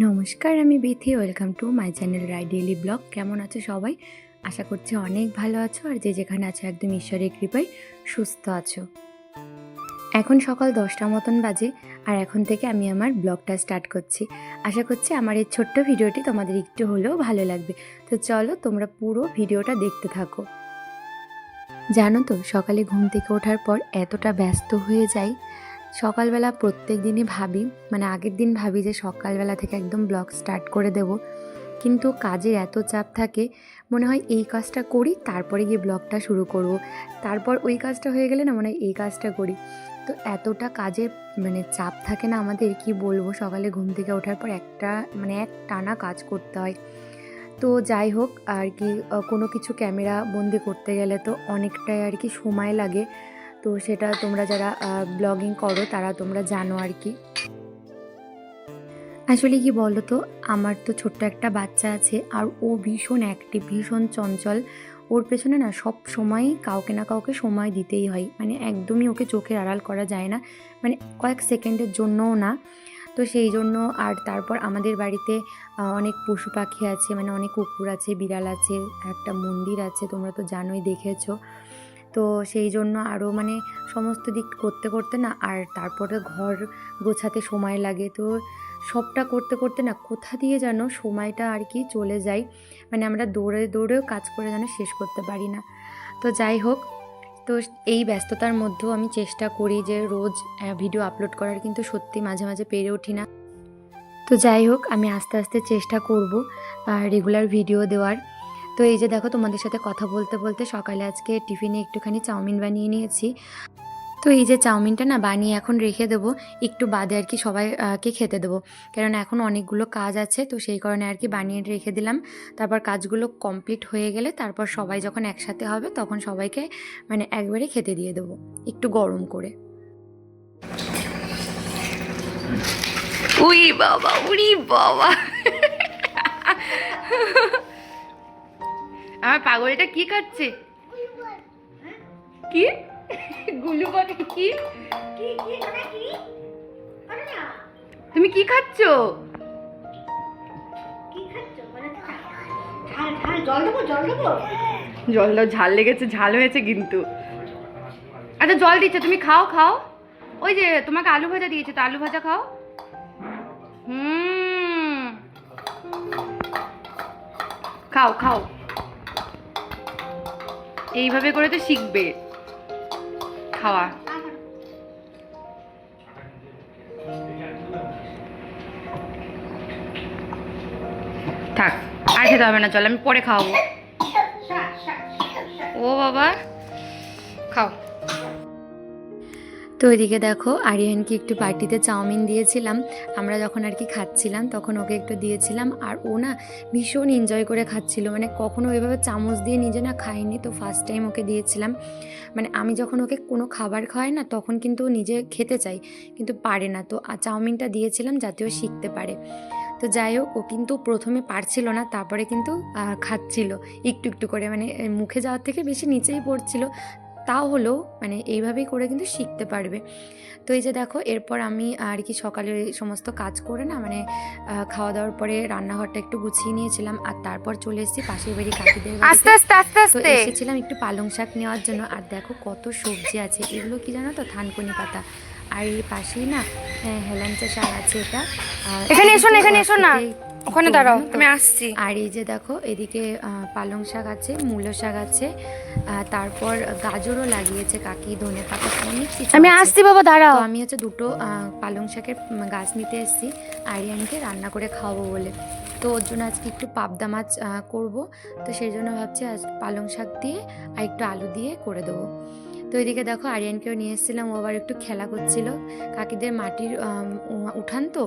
নমস্কার, আমি Bithi. Welcome to my channel Rai daily blog. কেমন আছো সবাই? আশা করছি অনেক ভালো আছো আর যে যেখানে আছো একদম ঈশ্বরের কৃপায় সুস্থ আছো। এখন সকাল দশটা মতন বাজে আর এখন থেকে আমি আমার ব্লগটা স্টার্ট করছি। আশা করছি আমার এই ছোট্ট ভিডিওটি তোমাদের একটু হলেও ভালো লাগবে। তো চলো তোমরা পুরো ভিডিওটা দেখতে থাকো। জানো তো, সকালে ঘুম থেকে ওঠার পর এতটা ব্যস্ত হয়ে যাই সকালবেলা প্রত্যেক দিনই ভাবি মানে আগের দিন ভাবি যে সকালবেলা থেকে একদম ব্লগ স্টার্ট করে দেব। কিন্তু কাজের এত চাপ থাকে, মনে হয় এই কাজটা করি, তারপরে গিয়ে ব্লগটা শুরু করব। তারপর ওই কাজটা হয়ে গেলে না মনে হয় এই কাজটা করি। তো এতটা কাজে মানে চাপ থাকে না আমাদের, কি বলব? সকালে ঘুম থেকে ওঠার পর একটা মানে এক টানা কাজ করতে হয়। তো যাই হোক, আর কি কোনো কিছু ক্যামেরা বন্দি করতে গেলে তো অনেকটাই আর কি সময় লাগে। তো সেটা তোমরা যারা ব্লগিং করো তারা তোমরা জানো আর কি। আসলে কি বলো তো আমার তো ছোট্ট একটা বাচ্চা আছে আর ও ভীষণ অ্যাক্টিভ ভীষণ চঞ্চল। ওর পেছনে না সব সময় কাউকে না কাউকে সময় দিতেই হয়। মানে একদমই ওকে চোখের আড়াল করা যায় না। মানে কয়েক সেকেন্ডের জন্যও না। তো সেই জন্য আর তারপর আমাদের বাড়িতে অনেক পশু পাখি আছে মানে অনেক কুকুর আছে, বিড়াল আছে, একটা মন্দির আছে, তোমরা তো জানোই, দেখেছ। তো সেই জন্য আরও মানে সমস্ত দিক করতে করতে না আর তারপরে ঘর গোছাতে সময় লাগে। তো সবটা করতে করতে না কোথা দিয়ে যেন সময়টা আর কি চলে যায়। মানে আমরা দৌড়ে, দৌড়েও কাজ করে যেন শেষ করতে পারি না। তো যাই হোক, তো এই ব্যস্ততার মধ্যেও আমি চেষ্টা করি যে রোজ ভিডিও আপলোড করার কিন্তু সত্যি মাঝে মাঝে পেরে উঠি না। তো যাই হোক, আমি আস্তে আস্তে চেষ্টা করব রেগুলার ভিডিও দেওয়ার। তো এই যে দেখো তোমাদের সাথে কথা বলতে বলতে সকালে আজকে টিফিনে একটুখানি চাউমিন বানিয়ে নিয়েছি। তো এই যে চাউমিনটা না বানিয়ে এখন রেখে দেবো, একটু বাদে আর কি সবাইকে খেতে দেবো। কারণ এখন অনেকগুলো কাজ আছে, তো সেই কারণে আর কি বানিয়ে রেখে দিলাম। তারপর কাজগুলো কমপ্লিট হয়ে গেলে তারপর সবাই যখন একসাথে হবে তখন সবাইকে মানে একবারে খেতে দিয়ে দেবো, একটু গরম করে। উই বাবা, উরি বাবা। আমার পাগলটা কি খাচ্ছে? কি? গুলু বলে কি? তুমি কি খাচ্ছ? জল দাও, ঝাল লেগেছে, ঝাল হয়েছে কিন্তু। আচ্ছা জল দিচ্ছে, তুমি খাও খাও। ওই যে তোমাকে আলু ভাজা দিয়েছে তো, আলু ভাজা খাও। হুম। খাও খাও। এইভাবে করে তো শিখবে। খাওয়া। থাক, আর খেতে হবে না, চল, আমি পরে খাওয়াবো। ও বাবা, খাও। তো এদিকে দেখো আরিয়ানকে একটু পার্টিতে চাউমিন দিয়েছিলাম। আমরা যখন আর কি খাচ্ছিলাম তখন ওকে একটু দিয়েছিলাম। আর ও না ভীষণ এনজয় করে খাচ্ছিল। মানে কখনো ওইভাবে চামচ দিয়ে নিজে না খায়নি। তো ফার্স্ট টাইম ওকে দিয়েছিলাম। মানে আমি যখন ওকে কোনো খাবার খাওয়াই না তখন কিন্তু নিজে খেতে চাই কিন্তু পারে না। তো চাউমিনটা দিয়েছিলাম যাতে ও শিখতে পারে। তো যাই হোক, ও কিন্তু প্রথমে পারছিল না, তারপরে কিন্তু খাচ্ছিল। একটু একটু করে মানে মুখে যাওয়ার থেকে বেশি নিচেই পড়ছিল। তাও হলেও মানে এইভাবেই করে কিন্তু শিখতে পারবে। তো এই যে দেখো এরপর আমি আর কি সকালে সমস্ত কাজ করে না মানে খাওয়া দাওয়ার পরে রান্নাঘরটা একটু গুছিয়ে নিয়েছিলাম আর তারপর চলে এসেছি পাশের বাড়ি কাকিদের আস্তে আস্তে আস্তে আস্তে। এসেছিলাম একটু পালং শাক নেওয়ার জন্য আর দেখো কত সবজি আছে এগুলো কি জানো তো থানকুনি পাতা। আর এই পাশেই না হ্যাঁ, হেলাঞ্চা শাক আছে এটা। এখানে এসো না, এখানে এসো না। ওখানে দাঁড়াও আমি আসছি। আর এই যে দেখো এদিকে পালং শাক আছে মূলো শাক আছে তারপর গাজরও লাগিয়েছে কাকি ধনে পাতা অনেক কিছু আমি। আসছি বাবা দাঁড়াও। আমি হচ্ছে দুটো পালং শাকের গাছ নিতে এসেছি আরিয়ানকে রান্না করে খাওয়াবো বলে। তো ওর জন্য আজকে একটু পাবদা মাছ করব তো সেই জন্য ভাবছি আজ পালং শাক দিয়ে আর একটু আলু দিয়ে করে দেবো। তো এদিকে দেখো আরিয়ানকেও নিয়ে এসেছিলাম, ও আবার একটু খেলা করছিল। কাকিদের মাটির উঠান তো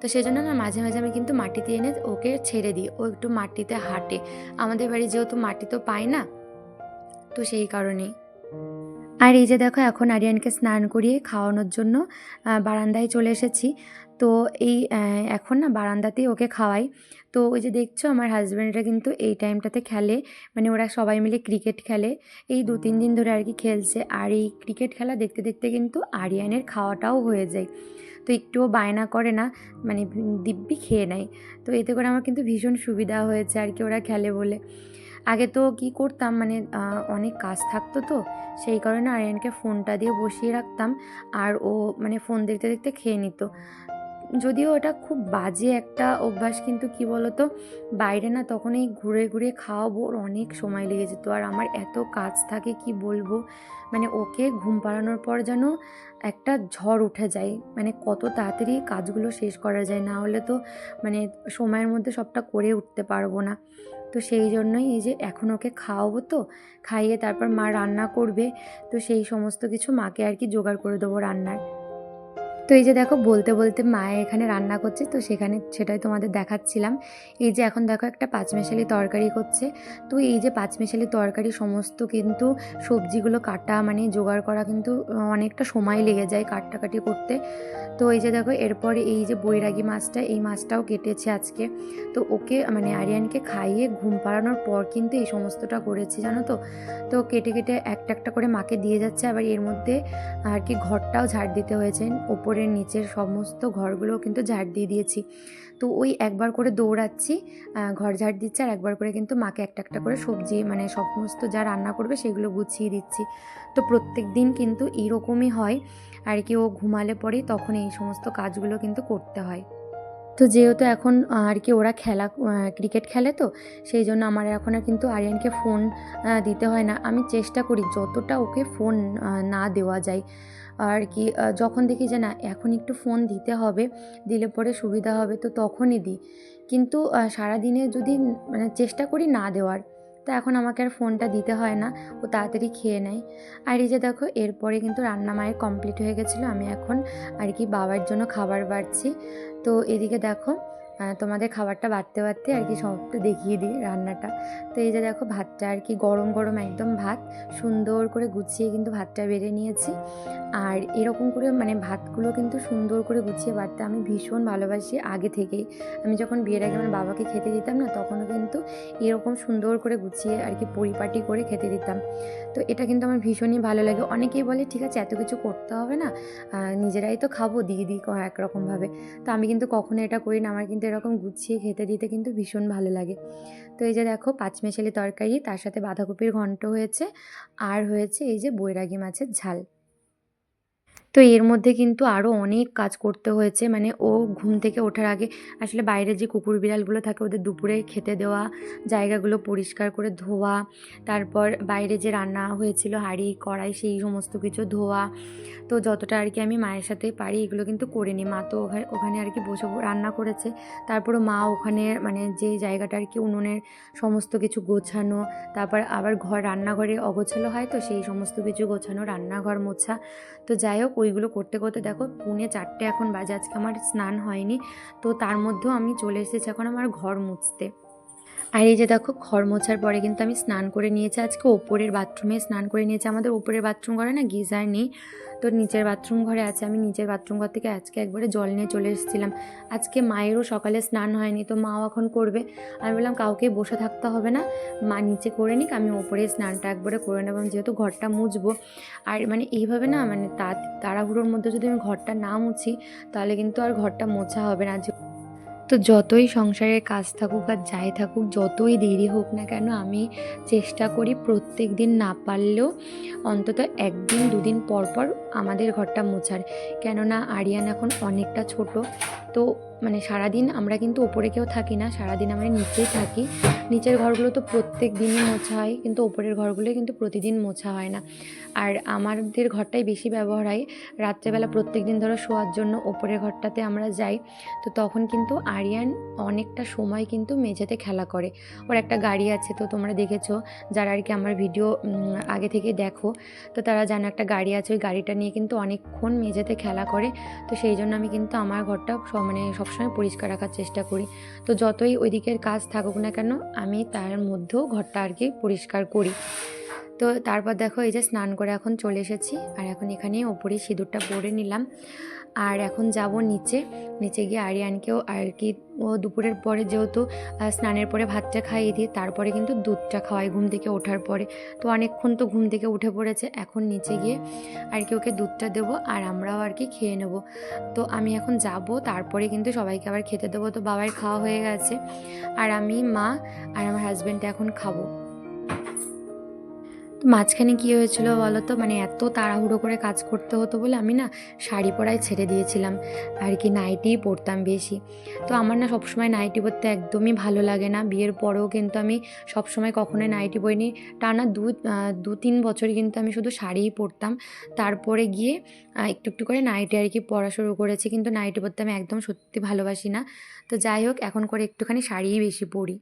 তো সেই জন্য না মাঝে মাঝে আমি কিন্তু মাটিতে এনে ওকে ছেড়ে দিই। ও একটু মাটিতে হাঁটে। আমাদের বাড়ি যেহেতু মাটি তো পায় না, তো সেই কারণেই। আর এই যে দেখো এখন আরিয়ানকে স্নান করিয়ে খাওয়ানোর জন্য বারান্দায় চলে এসেছি। তো এই এখন না বারান্দাতেই ওকে খাওয়াই। তো ওই যে দেখছ আমার হাজব্যান্ডরা কিন্তু এই টাইমটাতে খেলে মানে ওরা সবাই মিলে ক্রিকেট খেলে। এই দু তিন দিন ধরে আর কি খেলছে। আর এই ক্রিকেট খেলা দেখতে দেখতে কিন্তু আরিয়ানের খাওয়াটাও হয়ে যায়। তো একটুও বায়না করে না মানে দিব্যি খেয়ে নেয়। তো এতে করে আমার কিন্তু ভীষণ সুবিধা হয়েছে আর কি ওরা খেলে বলে। আগে তো কি করতাম মানে অনেক কাজ থাকতো তো, সেই কারণে আরিয়ানকে ফোনটা দিয়ে বসিয়ে রাখতাম। আর ও মানে ফোন দেখতে দেখতে খেয়ে নিত। যদিও এটা খুব বাজে একটা অভ্যাস, কিন্তু কি বলতো? বাইরে না তখন এই ঘুরে ঘুরে খাওয়াবো, ওর অনেক সময় লেগে যেত। আর আমার এত কাজ থাকে, কি বলব? মানে ওকে ঘুম পাড়ানোর পর যেন একটা ঝড় উঠে যায়। মানে কত তাড়াতাড়ি কাজগুলো শেষ করা যায়, না হলে তো মানে সময়ের মধ্যে সবটা করে উঠতে পারব না। তো সেই জন্যই এই যে এখন ওকে খাওয়াবো তো, খাইয়ে তারপর মা রান্না করবে, তো সেই সমস্ত কিছু মাকে আর কি জোগাড় করে দেবো রান্নার। তো এই যে দেখো, বলতে বলতে মায়ে এখানে রান্না করছে, তো সেখানে সেটাই তোমাদের দেখাচ্ছিলাম। এই যে এখন দেখো একটা পাঁচমেশালি তরকারি করছে। তো এই যে পাঁচমেশালি তরকারি সমস্ত কিন্তু সবজিগুলো কাটা মানে জোগাড় করা কিন্তু অনেকটা সময় লেগে যায় কাটাকাটি করতে। তো এই যে দেখো, এরপরে এই যে বৈরাগী মাছটা, এই মাছটাও কেটেছে আজকে। তো ওকে মানে আরিয়ানকে খাইয়ে ঘুম পাড়ানোর পর কিন্তু এই সমস্তটা করেছি, জানো তো? তো কেটে কেটে একটা একটা করে মাকে দিয়ে যাচ্ছে। আবার এর মধ্যে আর কি ঘরটাও ঝাড় দিতে হয়েছে ওপরের নিচের সমস্ত ঘরগুলো কিন্তু ঝাড় দিয়ে দিয়েছি। তো ওই একবার করে দৌড়াচ্ছি ঘর ঝাড় দিচ্ছি আর একবার করে কিন্তু মাকে একটা একটা করে সবজি মানে সমস্ত যা রান্না করবে সেগুলো গুছিয়ে দিচ্ছি। তো প্রত্যেক দিন কিন্তু এরকমই হয়, আর কি ও ঘুমালে পরেই তখন এই সমস্ত কাজগুলো কিন্তু করতে হয়। তো যেহেতু এখন আর কি ওরা খেলা ক্রিকেট খেলে তো, সেই জন্য আমার এখন আর কিন্তু আরিয়ানকে ফোন দিতে হয় না। আমি চেষ্টা করি যতটা ওকে ফোন না দেওয়া যায়। আর কি যখন দেখি যে না, এখন একটু ফোন দিতে হবে, দিলে পরে সুবিধা হবে, তো তখনই দিই। কিন্তু সারাদিনে যদি মানে চেষ্টা করি না দেওয়ার, তো এখন আমাকে আর ফোনটা দিতে হয় না, ও তাড়াতাড়ি খেয়ে নেয়। আর এই যে দেখো, এরপরে কিন্তু রান্না মায়ের কমপ্লিট হয়ে গেছিল, আমি এখন আর কি বাবার জন্য খাবার বাড়ছি। তো এদিকে দেখো তোমাদের খাবারটা বাড়তে বাড়তে আর কি সবটা দেখিয়ে দিই রান্নাটা। তো এই যে দেখো ভাতটা আর কি গরম গরম একদম ভাত সুন্দর করে গুছিয়ে কিন্তু ভাতটা বেড়ে নিয়েছি। আর এরকম করে মানে ভাতগুলো কিন্তু সুন্দর করে গুছিয়ে বাড়তে আমি ভীষণ ভালোবাসি। আগে থেকেই আমি যখন বিয়ের আগে আমার বাবাকে খেতে দিতাম না তখনও কিন্তু এরকম সুন্দর করে গুছিয়ে আর কি পরিপাটি করে খেতে দিতাম। তো এটা কিন্তু আমার ভীষণই ভালো লাগে। অনেকেই বলে ঠিক আছে এত কিছু করতে হবে না নিজেরাই তো খাব দিয়ে দিই ক- একরকমভাবে। তো আমি কিন্তু কখনো এটা করি না। আমার কিন্তু এরকম গুছিয়ে খেতে দিতে কিন্তু ভীষণ ভালো লাগে। তো এই যে দেখো পাঁচমেশালি তরকারি, তার সাথে বাঁধাকপির ঘন্ট হয়েছে, আর হয়েছে এই যে বৈরাগী মাছের ঝাল। তো এর মধ্যে কিন্তু আরও অনেক কাজ করতে হয়েছে। মানে ও ঘুম থেকে ওঠার আগে আসলে বাইরে যে কুকুর বিড়ালগুলো থাকে ওদের দুপুরে খেতে দেওয়া, জায়গাগুলো পরিষ্কার করে ধোয়া, তারপর বাইরে যে রান্না হয়েছিল, হাঁড়ি, কড়াই সেই সমস্ত কিছু ধোয়া। তো যতটা আর কি আমি মায়ের সাথে পারি এগুলো কিন্তু করে নিই। মা তো ওখানে ওখানে আর কি বসে রান্না করেছে। তারপরে মা ওখানে মানে যে জায়গাটা আর কি উনুনের সমস্ত কিছু গোছানো, তারপর আবার ঘর রান্নাঘরে অগোছালো হয় তো সেই সমস্ত কিছু গোছানো, রান্নাঘর মোছা। তো যাই হোক ওইগুলো করতে করতে দেখো পুনে চারটে এখন বাজে, আজকে আমার স্নান হয়নি। তো তার মধ্যেও আমি চলে এসেছি এখন আমার ঘর মুছতে। আর এই যে দেখো ঘর মোছার পরে কিন্তু আমি স্নান করে নিয়েছি। আজকে ওপরের বাথরুমে স্নান করে নিয়েছি। আমাদের ওপরের বাথরুম ঘরে না গিজার নেই। তো নিচের বাথরুম ঘরে আছে। আমি নিচের বাথরুম ঘর থেকে আজকে একবারে জল নিয়ে চলে এসেছিলাম। আজকে মায়েরও সকালে স্নান হয়নি, তো মাও এখন করবে। আমি বললাম, কাউকে বসে থাকতে হবে না। মা নিচে করে নিক, আমি ওপরে স্নানটা একবারে করে নেব। যেহেতু ঘরটা মুছবো। আর মানে এইভাবে না মানে তাড়াহুড়োর মধ্যে যদি আমি ঘরটা না মুছি, তাহলে কিন্তু আর ঘরটা মোছা হবে না। তো যতই সংসারের কাজ থাকুক আর যাই থাকুক, যতই দেরি হোক না কেন আমি চেষ্টা করি প্রত্যেক দিন না পারলেও অন্তত একদিন, দুদিন পর পর আমাদের ঘরটা মোছার। কেননা আরিয়ান এখন অনেকটা ছোট। তো মানে সারাদিন আমরা কিন্তু ওপরে কেউ থাকি না, সারাদিন আমরা নিচেই থাকি। নিচের ঘরগুলো তো প্রত্যেক দিনই মোছা হয়, কিন্তু ওপরের ঘরগুলো কিন্তু প্রতিদিন মোছা হয় না। আর আমাদের ঘরটাই বেশি ব্যবহার হয়, রাত্রেবেলা প্রত্যেক দিন ধরো শোয়ার জন্য ওপরের ঘরটাতে আমরা যাই, তো তখন কিন্তু আরিয়ান অনেকটা সময় কিন্তু মেঝেতে খেলা করে। ওর একটা গাড়ি আছে তো তোমরা দেখেছ, যারা আর কি আমার ভিডিও আগে থেকে দেখো, তো তারা জানো একটা গাড়ি আছে, ওই গাড়িটা নিয়ে কিন্তু অনেকক্ষণ মেঝেতে খেলা করে, তো সেই জন্য আমি কিন্তু আমার ঘরটা মানে সবসময় পরিষ্কার রাখার চেষ্টা করি। তো যতই ওই দিকের কাজ থাকুক না কেন, আমি তার মধ্যেও ঘরটা আর কি পরিষ্কার করি। তো তারপর দেখো এই যে স্নান করে এখন চলে এসেছি। আর এখন এখানে ওপরে সিঁদুরটা পরে নিলাম। আর এখন যাব নিচে। নিচে গিয়ে আরিয়ানকেও আর কি ও দুপুরের পরে যেহেতু স্নানের পরে ভাতটা খাইয়ে দিই, তারপরে কিন্তু দুধটা খাওয়াই ঘুম থেকে ওঠার পরে। তো অনেকক্ষণ তো ঘুম থেকে উঠে পড়েছে, এখন নিচে গিয়ে আর কি ওকে দুধটা দেবো আর আমরাও আর কি খেয়ে নেব। তো আমি এখন যাব, তারপরে কিন্তু সবাইকে আবার খেতে দেবো। তো বাবার খাওয়া হয়ে গেছে, আর আমি, মা আর আমার হাজব্যান্ড এখন খাব। তো মাঝখানে কী হয়েছিল বলো তো মানে এত তাড়াহুড়ো করে কাজ করতে হতো বলে আমি না শাড়ি পরাই ছেড়ে দিয়েছিলাম। আর কি নাইটিই পরতাম বেশি। তো আমার না সবসময় নাইটি পরতে একদমই ভালো লাগে না। বিয়ের পরেও কিন্তু আমি সবসময় কখনোই নাইটি পরিনি। টানা দু দু, তিন বছর কিন্তু আমি শুধু শাড়িই পরতাম। তারপরে গিয়ে একটু একটু করে নাইটি আর কি পরা শুরু করেছি। কিন্তু নাইটি পরতে আমি একদম সত্যি ভালোবাসি না। তো যাই হোক, এখন করে একটুখানি শাড়িই বেশি পরি।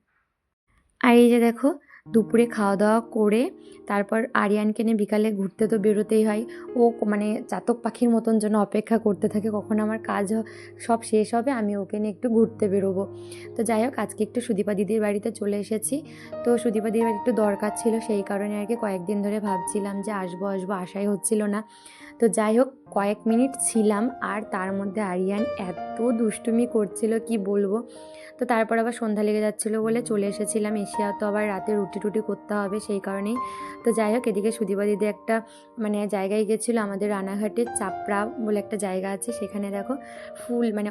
আর এই যে দেখো দুপুরে খাওয়া দাওয়া করে তারপর আরিয়ানকে নিয়ে বিকালে ঘুরতে তো বেরোতেই হয়। ও মানে চাতক পাখির মতন যেন অপেক্ষা করতে থাকে, কখন আমার কাজ সব শেষ হবে, আমি ওকে নিয়ে একটু ঘুরতে বেরোবো। তো যাই হোক, আজকে একটু সুদীপা দিদির বাড়িতে চলে এসেছি। তো সুদীপা দিদির বাড়ি একটু দরকার ছিল, সেই কারণে আর কি কয়েকদিন ধরে ভাবছিলাম যে আসব আসব আশাই হচ্ছিল না। তো যাই হোক, কয়েক মিনিট ছিলাম আর তার মধ্যে আরিয়ান এত দুষ্টুমি করছিল, কি বলব? তো তারপর আবার সন্ধ্যা লেগে যাচ্ছিল বলে চলে এসেছিলাম এসে তো আবার রাতে রুটি টুটি করতে হবে সেই কারণেই। তো যাই হোক, এদিকে সুদীপা দিদি একটা মানে জায়গায় গেছিল আমাদের রানাঘাটের চাপড়া বলে একটা জায়গা আছে, সেখানে দেখো ফুল মানে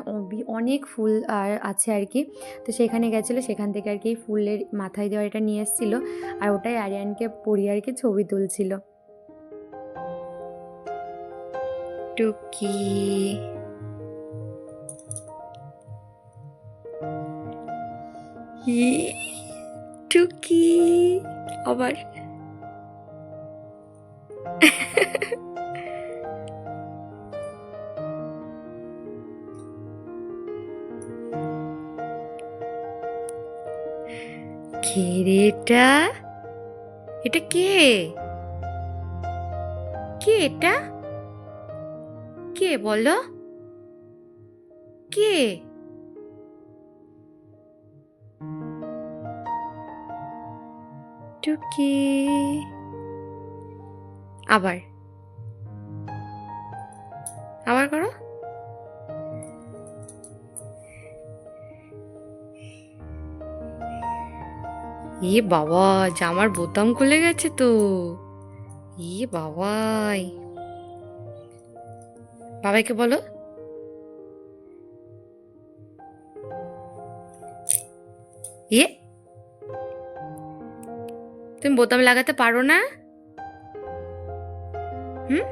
অনেক ফুল আর আছে আর কি। তো সেখানে গেছিল, সেখান থেকে আর কি ফুলের মাথায় দেওয়ার এটা নিয়ে এসেছিল, আর ওটাই আরিয়ানকে পরিয়ে আর কি ছবি তুলছিল। টুকি। টুকি আবার। কে রে এটা এটা কে? কে এটা? কে বলো? কে? টুকি। আবার। আবার করো। এ বাবা, জামার বোতাম খুলে গেছে তো। এ বাবাই। বাবাইকে বলো। এ তুমি বোতাম লাগাতে পারো না? হুম?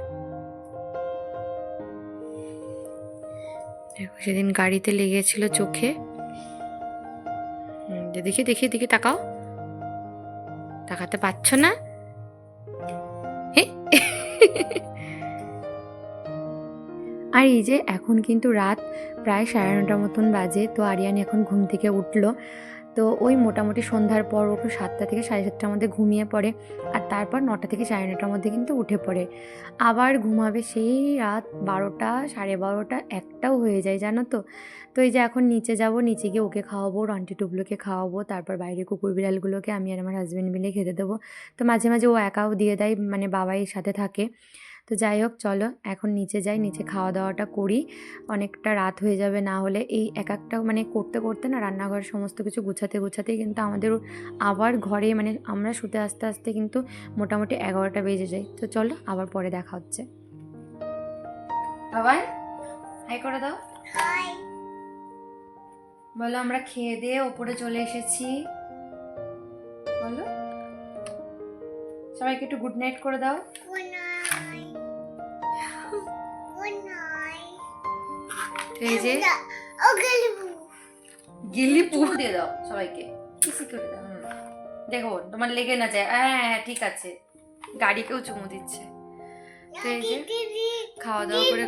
দেখো, সেদিন গাড়িতে লেগেছিল চোখে। দেখি দেখি দেখি, তাকাও। তাকাতে পারছ না? হে? আর এই যে এখন কিন্তু রাত প্রায় সাড়ে নটার মতন বাজে, তো আরিয়ান এখন ঘুম থেকে উঠল। তো ওই মোটামুটি সন্ধ্যার পর ওকে সাতটা থেকে সাড়ে সাতটার মধ্যে ঘুমিয়ে পড়ে আর তারপর নটা থেকে সাড়ে নটার মধ্যে কিন্তু উঠে পড়ে। আবার ঘুমাবে সেই রাত বারোটা, সাড়ে বারোটা, একটাও হয়ে যায়, জানো তো? তো এই যে এখন নিচে যাব, নিচে গিয়ে ওকে খাওয়াবো রন্টি টুবলোকে খাওয়াবো, তারপর বাইরে কুকুর বিড়ালগুলোকে আমি আর আমার হাজব্যান্ড মিলে খেতে দেবো। তো মাঝে মাঝে ও একাও দিয়ে দেয় মানে বাবাই সাথে থাকে। তো যাই হোক চলো এখন নিচে যাই নিচে খাওয়া দাওয়াটা করি। অনেকটা রাত হয়ে যাবে না হলে এই এক একটা মানে করতে করতে না রান্নাঘর সমস্ত কিছু গুছাতে গুছাতেই কিন্তু আমাদের আবার ঘরে মানে আমরা শুতে আস্তে আস্তে কিন্তু মোটামুটি এগারোটা বেজে যায়। তো চলো আবার পরে দেখা হচ্ছে। আবার হাই করে দাও। বলো আমরা খেয়ে দিয়ে ওপরে চলে এসেছি। বলো। সবাইকে একটু গুড নাইট করে দাও। এই যে গিল্লি পুর দিয়ে দাও সবাইকে। কিসি করে দাও। দেখো তোমার লেগে না যায়। হ্যাঁ হ্যাঁ ঠিক আছে। গাড়িকেও চুমু দিচ্ছে। তো এই যে খাওয়া দাওয়া করে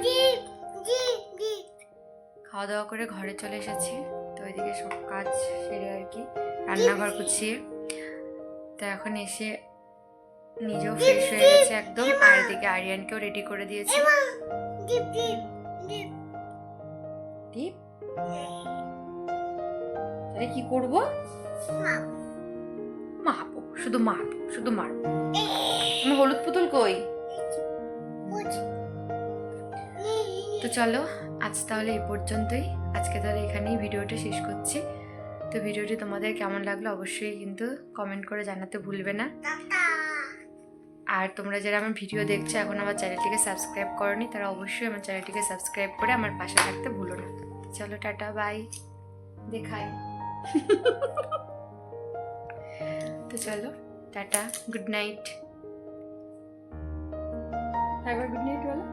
খাওয়া দাওয়া করে ঘরে চলে এসেছি। তো ওইদিকে সব কাজ সেরে আর কি। রান্নাঘর গুছিয়ে। তো এখন এসে নিজেও ফ্রেশ হয়ে গেছে একদম। আর এদিকে আরিয়ানকেও রেডি করে দিয়েছি। টিপ তাহলে কি করব? মাপো শুধু মাপো শুধু মারবো আমার হলুদ পুতুল কই? তো চলো, আজ তাহলে এই পর্যন্তই। আজকে তাহলে এখানেই ভিডিওটা শেষ করছি। তো ভিডিওটি তোমাদের কেমন লাগল অবশ্যই কিন্তু কমেন্ট করে জানাতে ভুলবে না। আর তোমরা যারা আমার ভিডিও দেখছ এখন আমার চ্যানেলটিকে সাবস্ক্রাইব করনি, তারা অবশ্যই আমার চ্যানেলটিকে সাবস্ক্রাইব করে আমার পাশে থাকতে ভুলো না। চলো, টাটা বাই দেখাই। তো চলো, টাটা গুড নাইট একবার গুড নাইট বলো।